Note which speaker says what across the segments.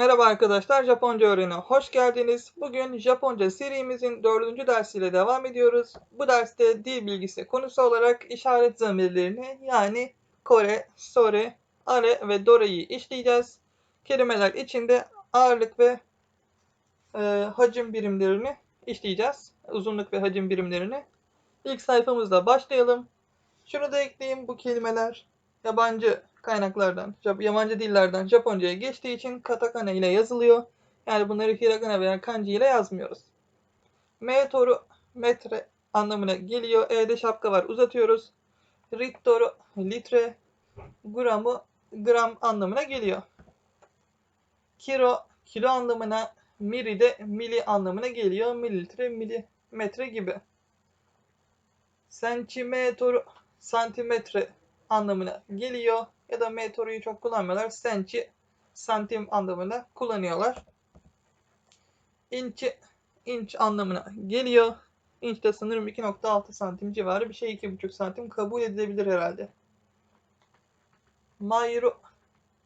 Speaker 1: Merhaba arkadaşlar, Japonca öğrenine hoş geldiniz. Bugün Japonca serimizin dördüncü dersiyle devam ediyoruz. Bu derste dil bilgisi konusu olarak işaret zamirlerini yani kore, sore, are ve dore'yi işleyeceğiz. Kelimeler içinde ağırlık ve e, hacim birimlerini işleyeceğiz. Uzunluk ve hacim birimlerini. İlk sayfamızda başlayalım. Şunu da ekleyeyim bu kelimeler yabancı kaynaklardan, yabancı dillerden Japonca'ya geçtiği için katakana ile yazılıyor. Yani bunları hiragana veya kanji ile yazmıyoruz. Metoru metre anlamına geliyor. E'de şapka var uzatıyoruz. Rittoru litre, gramı gram anlamına geliyor. Kilo kilo anlamına, miri de mili anlamına geliyor. Mililitre, milimetre gibi. Centimetro santimetre anlamına geliyor. Ya da metroyu çok kullanmıyorlar. Sençi santim anlamına kullanıyorlar. İnçi inç anlamına geliyor. İnç de sanırım 2.6 santim civarı bir şey 2.5 santim kabul edilebilir herhalde. Mayru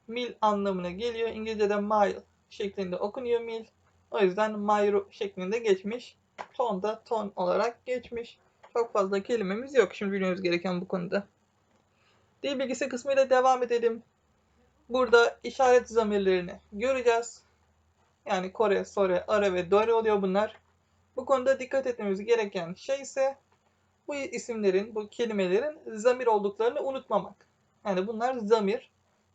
Speaker 1: mil anlamına geliyor. İngilizce'de mile şeklinde okunuyor mil. O yüzden mayru şeklinde geçmiş. Ton da ton olarak geçmiş. Çok fazla kelimemiz yok şimdi bilmemiz gereken bu konuda. Dil bilgisi kısmıyla devam edelim. Burada işaret zamirlerini göreceğiz. Yani Kore, Sore, Are ve Dore oluyor bunlar. Bu konuda dikkat etmemiz gereken şey ise bu isimlerin, bu kelimelerin zamir olduklarını unutmamak. Yani bunlar zamir.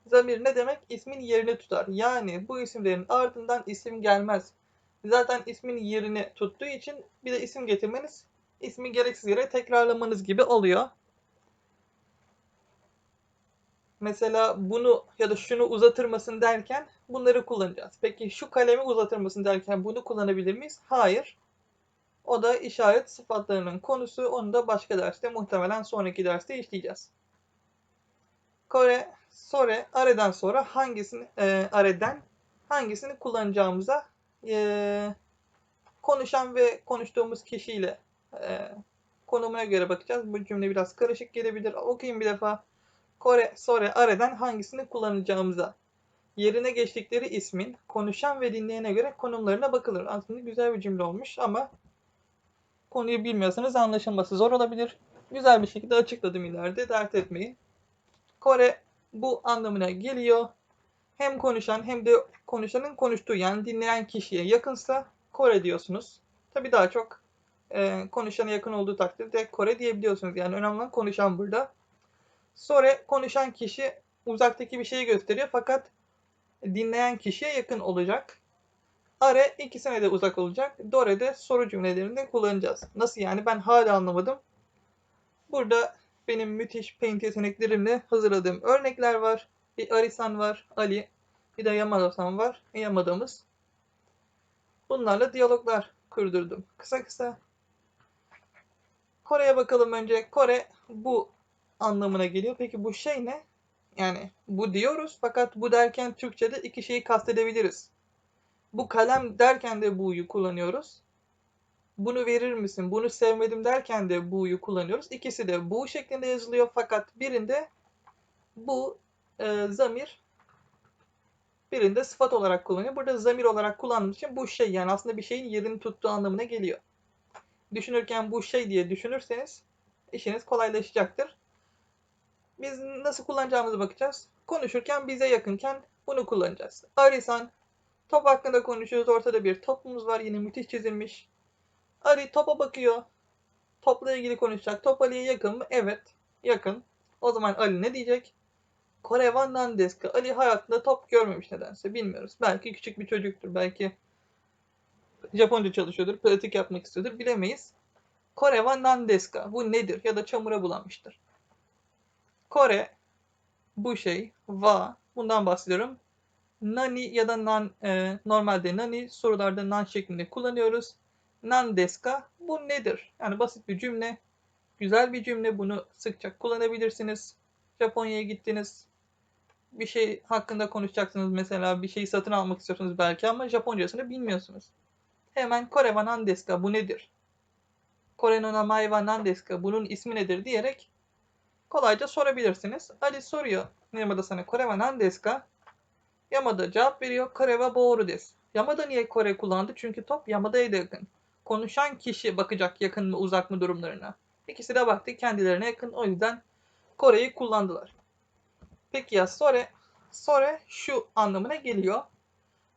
Speaker 1: Zamir ne demek? İsmin yerini tutar. Yani bu isimlerin ardından isim gelmez. Zaten ismin yerini tuttuğu için bir de isim getirmeniz ismi gereksiz yere tekrarlamanız gibi oluyor. Mesela bunu ya da şunu uzatır mısın derken bunları kullanacağız. Peki şu kalemi uzatır mısın derken bunu kullanabilir miyiz? Hayır. O da işaret sıfatlarının konusu. Onu da başka derste muhtemelen sonraki derste işleyeceğiz. Kore, sore, areden sonra hangisini e, areden hangisini kullanacağımıza e, konuşan ve konuştuğumuz kişiyle e, konumuna göre bakacağız. Bu cümle biraz karışık gelebilir. Okuyayım bir defa. Kore, Sore, Are'den hangisini kullanacağımıza, yerine geçtikleri ismin konuşan ve dinleyene göre konumlarına bakılır. Aslında güzel bir cümle olmuş ama konuyu bilmiyorsanız anlaşılması zor olabilir. Güzel bir şekilde açıkladım ileride, dert etmeyin. Kore bu anlamına geliyor. Hem konuşan hem de konuşanın konuştuğu yani dinleyen kişiye yakınsa Kore diyorsunuz. Tabii daha çok e, konuşana yakın olduğu takdirde Kore diyebiliyorsunuz. Yani önemli olan konuşan burada. Sore konuşan kişi uzaktaki bir şeyi gösteriyor fakat dinleyen kişiye yakın olacak. Are ikisine de uzak olacak. Dore de soru cümlelerinde kullanacağız. Nasıl yani ben hala anlamadım. Burada benim müthiş paint yeteneklerimle hazırladığım örnekler var. Bir Arisan var, Ali. Bir de Yamada-san var. Yamada'mız. Bunlarla diyaloglar kurdurdum. Kısa kısa. Kore'ye bakalım önce. Kore bu anlamına geliyor. Peki bu şey ne? Yani bu diyoruz fakat bu derken Türkçe'de iki şeyi kastedebiliriz. Bu kalem derken de bu'yu kullanıyoruz. Bunu verir misin? Bunu sevmedim derken de bu'yu kullanıyoruz. İkisi de bu şeklinde yazılıyor fakat birinde bu e, zamir birinde sıfat olarak kullanıyor. Burada zamir olarak kullandığımız için bu şey yani aslında bir şeyin yerini tuttuğu anlamına geliyor. Düşünürken bu şey diye düşünürseniz işiniz kolaylaşacaktır. Biz nasıl kullanacağımıza bakacağız. Konuşurken bize yakınken bunu kullanacağız. Arisan, top hakkında konuşuyoruz. Ortada bir topumuz var. Yine müthiş çizilmiş. Ari topa bakıyor. Topla ilgili konuşacak. Top Ali'ye yakın mı? Evet. Yakın. O zaman Ali ne diyecek? Kore wa nan desu ka? Ali hayatında top görmemiş nedense. Bilmiyoruz. Belki küçük bir çocuktur. Belki Japonca çalışıyordur. Pratik yapmak istiyordur. Bilemeyiz. Kore wa nan desu ka? Bu nedir? Ya da çamura bulanmıştır. Kore bu şey va bundan bahsediyorum. Nani ya da nan e, normalde nani sorularda nan şeklinde kullanıyoruz. Nan deska bu nedir? Yani basit bir cümle. Güzel bir cümle. Bunu sıkça kullanabilirsiniz. Japonya'ya gittiniz. Bir şey hakkında konuşacaksınız mesela bir şeyi satın almak istiyorsunuz belki ama Japoncasını bilmiyorsunuz. Hemen Kore wa nan desu ka? Bu nedir? Kore no namae wa nan desu ka? Bunun ismi nedir diyerek kolayca sorabilirsiniz. Ali soruyor. Yamada sana Kore wa nan desu ka? Yamada cevap veriyor. Kore wa boru desu. Yamada niye Kore kullandı? Çünkü top Yamada'ya da yakın. Konuşan kişi bakacak yakın mı uzak mı durumlarına. İkisi de baktı kendilerine yakın. O yüzden Kore'yi kullandılar. Peki ya Sore? Sore şu anlamına geliyor.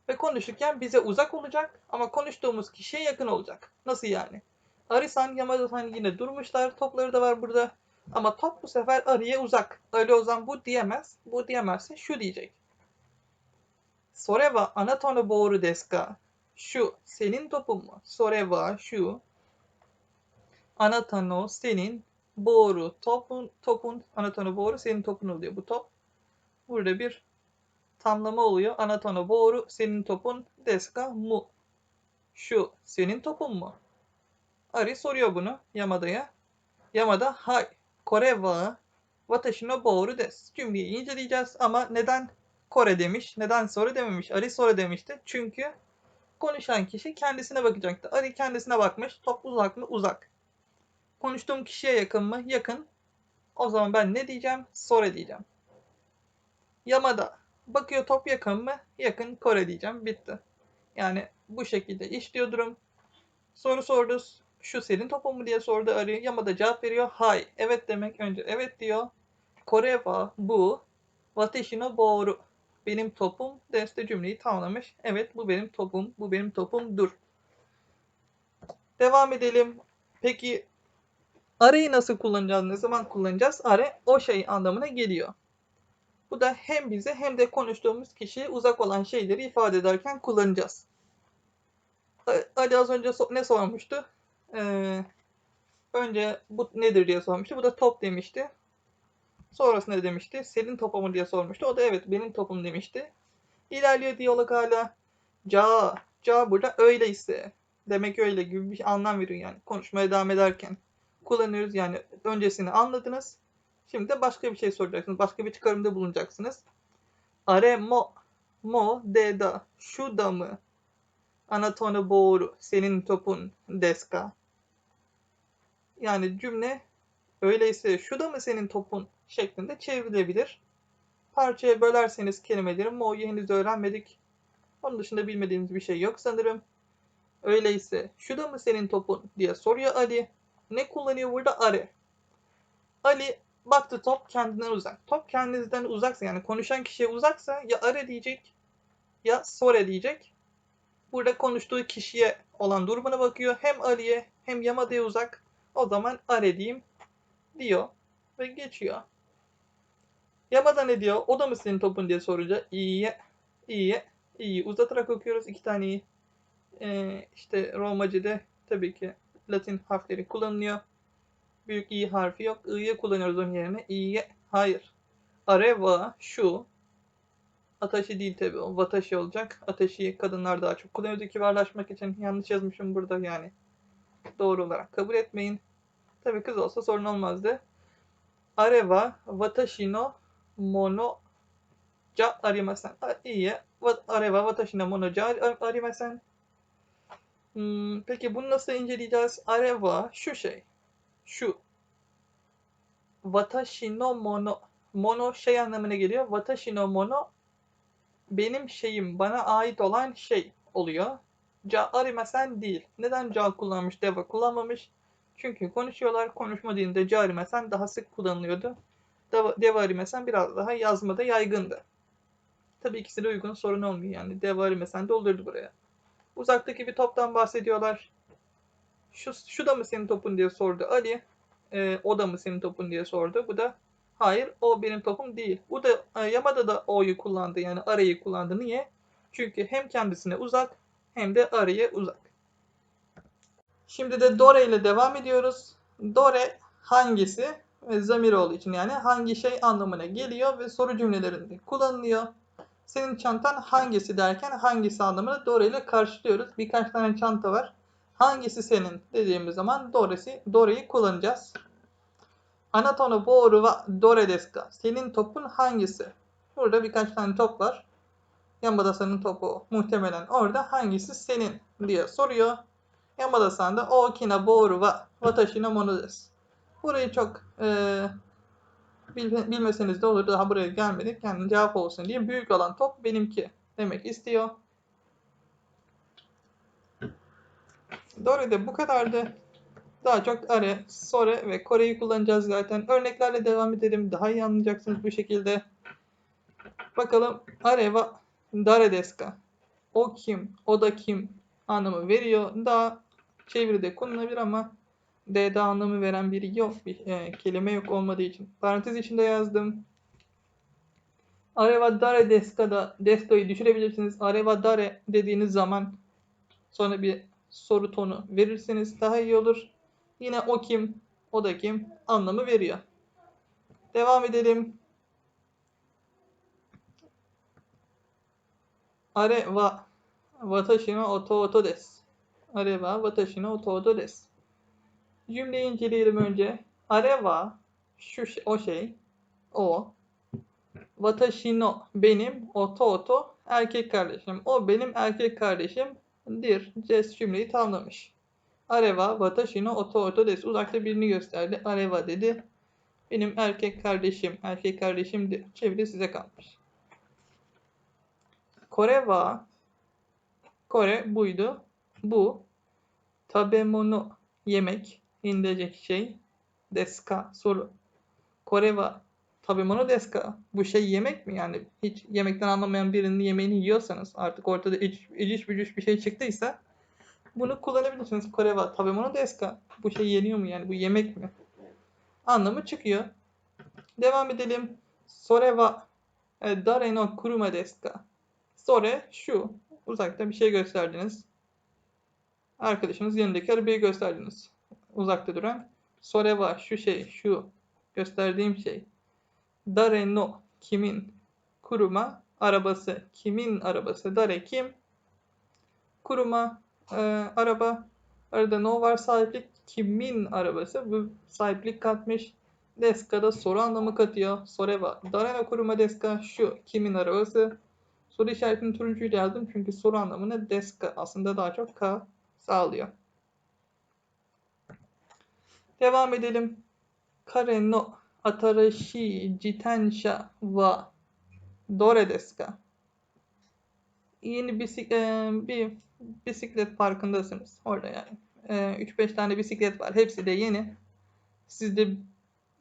Speaker 1: Ve konuşurken bize uzak olacak ama konuştuğumuz kişiye yakın olacak. Nasıl yani? Arisan, Yamada-san yine durmuşlar. Topları da var burada. Ama top bu sefer arıya uzak. Öyle o zaman bu diyemez. Bu diyemezse şu diyecek. Sore wa anata no boru desu ka? Şu senin topun mu? Sore wa şu anata no senin boru topun topun anata no boru senin topun oluyor bu top. Burada bir tamlama oluyor. Anata no boru senin topun desu ka mu? Şu senin topun mu? Ari soruyor bunu Yamada'ya. Yamada hay Kore wa watashi no boru desu. Cümleyi inceleyeceğiz ama neden Kore demiş, neden Sore dememiş, Ari Sore demişti. Çünkü konuşan kişi kendisine bakacaktı. Ari kendisine bakmış. Top uzak mı? Uzak. Konuştuğum kişiye yakın mı? Yakın. O zaman ben ne diyeceğim? Sore diyeceğim. Yamada. Bakıyor top yakın mı? Yakın Kore diyeceğim. Bitti. Yani bu şekilde işliyor durum. Soru sordu. Şu senin topun mu diye sordu Ari. Yamada cevap veriyor. Hay. Evet demek önce evet diyor. Kore wa bu. Watashi no boru. Benim topum deste cümleyi tamamlamış. Evet bu benim topum. Bu benim topumdur. Devam edelim. Peki arayı nasıl kullanacağız? Ne zaman kullanacağız? Are o şey anlamına geliyor. Bu da hem bize hem de konuştuğumuz kişiye uzak olan şeyleri ifade ederken kullanacağız. Ali az önce ne sormuştu? Ee, önce bu nedir diye sormuştu. Bu da top demişti. Sonrasında demişti? Senin topu mu diye sormuştu. O da evet benim topum demişti. İlerliyor diyalog hala. Ca, ca burada öyleyse. Demek öyle gibi bir anlam veriyor yani. Konuşmaya devam ederken kullanıyoruz. Yani öncesini anladınız. Şimdi de başka bir şey soracaksınız. Başka bir çıkarımda bulunacaksınız. Are mo, mo de da, şu da mı? Anatona boru, senin topun deska. Yani cümle öyleyse şu da mı senin topun şeklinde çevrilebilir. Parçaya bölerseniz kelimeleri mo'yu henüz öğrenmedik. Onun dışında bilmediğimiz bir şey yok sanırım. Öyleyse şu da mı senin topun diye soruyor Ali. Ne kullanıyor burada? Are. Ali baktı top kendinden uzak. Top kendinizden uzaksa yani konuşan kişiye uzaksa ya are diyecek ya sore diyecek. Burada konuştuğu kişiye olan durumuna bakıyor. Hem Ali'ye hem Yamada'ya uzak. O zaman are diyeyim diyor ve geçiyor. Yamada ne diyor? O da mı senin topun diye sorunca iyiye, iyiye, iyi. Uzatarak okuyoruz iki tane iyi. Ee, işte Romacı'da tabii ki Latin harfleri kullanılıyor. Büyük i harfi yok. i'yi kullanıyoruz onun yerine. i'ye hayır. Areva şu. Ataşı değil tabi o. Vataşı olacak. Ataşı kadınlar daha çok kullanıyordu kibarlaşmak için. Yanlış yazmışım burada yani. Doğru olarak kabul etmeyin. Tabi kız olsa sorun olmazdı. Areva watashi no mono ja arimasen. İyi. Areva watashi no mono ja arimasen. Hmm, peki bunu nasıl inceleyeceğiz? Areva şu şey. Şu. Watashi no mono. Mono şey anlamına geliyor. Watashi no mono benim şeyim, bana ait olan şey oluyor. Ja arimasen değil. Neden ja kullanmış, deva kullanmamış? Çünkü konuşuyorlar. Konuşma dilinde cari mesen daha sık kullanılıyordu. Devari mesen biraz daha yazmada yaygındı. Tabii ikisi de uygun sorun olmuyor yani. Devari mesen doldurdu buraya. Uzaktaki bir toptan bahsediyorlar. Şu, şu da mı senin topun diye sordu Ali. Ee, o da mı senin topun diye sordu. Bu da hayır o benim topum değil. Bu da e, Yamada da o'yu kullandı yani arayı kullandı. Niye? Çünkü hem kendisine uzak hem de araya uzak. Şimdi de Dore ile devam ediyoruz. Dore hangisi? Ve zamir olduğu için yani hangi şey anlamına geliyor ve soru cümlelerinde kullanılıyor. Senin çantan hangisi derken hangisi anlamını Dore ile karşılıyoruz. Birkaç tane çanta var. Hangisi senin dediğimiz zaman Dore'si, Dore'yi kullanacağız. Anatono boru wa Dore desu? Senin topun hangisi? Burada birkaç tane top var. Yamada-san'ın topu muhtemelen orada. Hangisi senin diye soruyor. Yamada-san da Okina boru wa watashi no mono desu. Burayı çok e, Bil- bilmeseniz de olur daha buraya gelmedik. Yani cevap olsun diye büyük olan top benimki demek istiyor. Doğru da bu kadardı. Daha çok are, sore ve koreyi kullanacağız zaten. Örneklerle devam edelim. Daha iyi anlayacaksınız bu şekilde. Bakalım are wa dare desu ka? O kim, o da kim anlamı veriyor. Daha çeviride kullanılabilir ama D'de anlamı veren biri yok. Bir e, kelime yok olmadığı için. Parantez içinde yazdım. Are wa dare desu ka da desto'yu düşürebilirsiniz. Are wa dare dediğiniz zaman sonra bir soru tonu verirseniz daha iyi olur. Yine o kim, o da kim anlamı veriyor. Devam edelim. Are wa watashi no ototo desu. Are wa watashi no ototo desu. Cümleyi inceleyelim önce. Are wa şu şey, o şey, o. Watashi no benim, ototo erkek kardeşim. O benim erkek kardeşim dir. Ces cümleyi tamamlamış. Areva watashi no ototo desu. Uzakta birini gösterdi. Areva dedi. Benim erkek kardeşim, erkek kardeşimdi. Çeviri size kalmış. Kore wa Kore buydu. Bu tabemono yemek indecek şey. Deska soru. Kore wa tabemono deska. Bu şey yemek mi? Yani hiç yemekten anlamayan birinin yemeğini yiyorsanız artık ortada iç, iciş bücüş bir şey çıktıysa bunu kullanabilirsiniz. Kore wa tabemono desu ka? Bu şey yeniyor mu yani? Bu yemek mi? Anlamı çıkıyor. Devam edelim. Sore wa e, dare no kuruma desu? Sore şu. Uzakta bir şey gösterdiniz. Arkadaşınız yanındaki arabayı gösterdiniz. Uzakta duran. Sore wa şu şey, şu gösterdiğim şey. Dare no kimin? Kuruma arabası. Kimin arabası? Dare kim? Kuruma e, araba. Arada no var sahiplik. Kimin arabası? Bu sahiplik katmış. Deska da soru anlamı katıyor. Sore wa dare no kuruma deska? Şu kimin arabası? Soru işaretini turuncuyla yazdım çünkü soru anlamını deska aslında daha çok ka sağlıyor. Devam edelim. Kare no atarashi jitensha wa dore desu ka? Yeni bisiklet, bir bisiklet parkındasınız orada yani. 3-5 tane bisiklet var. Hepsi de yeni. Siz de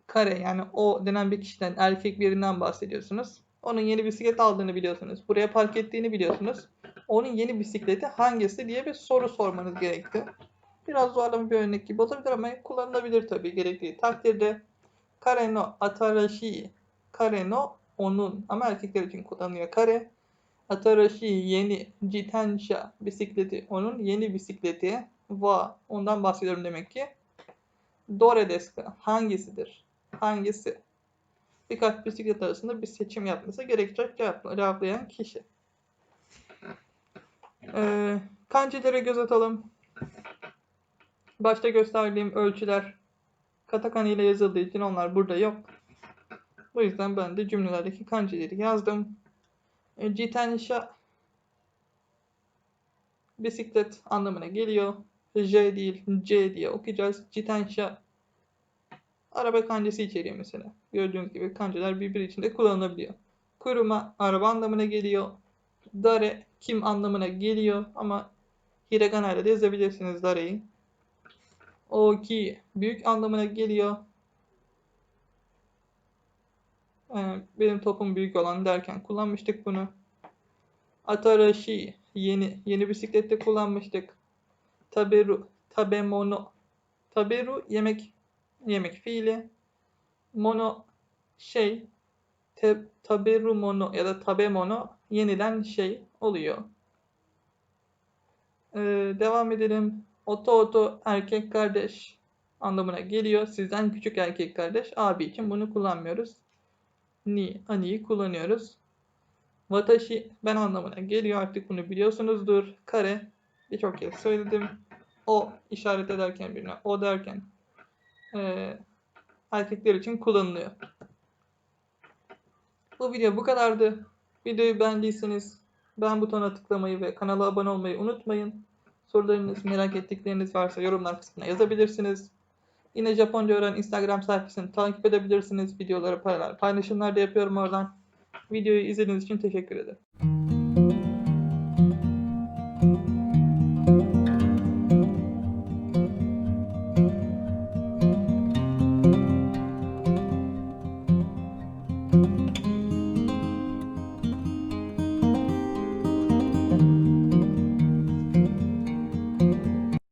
Speaker 1: kare yani o denen bir kişiden erkek birinden bahsediyorsunuz. Onun yeni bisiklet aldığını biliyorsunuz. Buraya park ettiğini biliyorsunuz. Onun yeni bisikleti hangisi diye bir soru sormanız gerekti. Biraz zorlama bir örnek gibi olabilir ama kullanılabilir tabii gerektiği takdirde. Kare no atarashi, kare no onun ama erkekler için kullanılıyor kare. Atarashi yeni jitensha bisikleti onun yeni bisikleti wa ondan bahsediyorum demek ki. Dore desu? Hangisidir? Hangisi? Birkaç bisiklet arasında bir seçim yapması gerekecek cevap, cevaplayan kişi. Ee, kancilere göz atalım. Başta gösterdiğim ölçüler katakana ile yazıldığı için onlar burada yok. Bu yüzden ben de cümlelerdeki kanjileri yazdım. E, Jitensha bisiklet anlamına geliyor. J değil C diye okuyacağız. Jitensha araba kancası içeriyor mesela. Gördüğünüz gibi kancalar birbiri içinde kullanılabiliyor. Kuruma araba anlamına geliyor. Dare kim anlamına geliyor ama hiragana ile de yazabilirsiniz dare'yi. Oki büyük anlamına geliyor. Ee, benim topum büyük olan derken kullanmıştık bunu. Atarashi yeni yeni bisiklette kullanmıştık. Taberu tabemono taberu yemek yemek fiili. Mono şey te, taberu mono ya da tabemono yenilen şey oluyor. Ee, devam edelim. Oto oto erkek kardeş anlamına geliyor. Sizden küçük erkek kardeş. Abi için bunu kullanmıyoruz. Ni, ani'yi kullanıyoruz. Watashi ben anlamına geliyor. Artık bunu biliyorsunuzdur. Kare birçok kez söyledim. O işaret ederken birine o derken e, erkekler için kullanılıyor. Bu video bu kadardı. Videoyu beğendiyseniz beğen butonuna tıklamayı ve kanala abone olmayı unutmayın. Sorularınız, merak ettikleriniz varsa yorumlar kısmına yazabilirsiniz. Yine Japonca öğren Instagram sayfasını takip edebilirsiniz. Videoları paylaşımlar da yapıyorum oradan. Videoyu izlediğiniz için teşekkür ederim.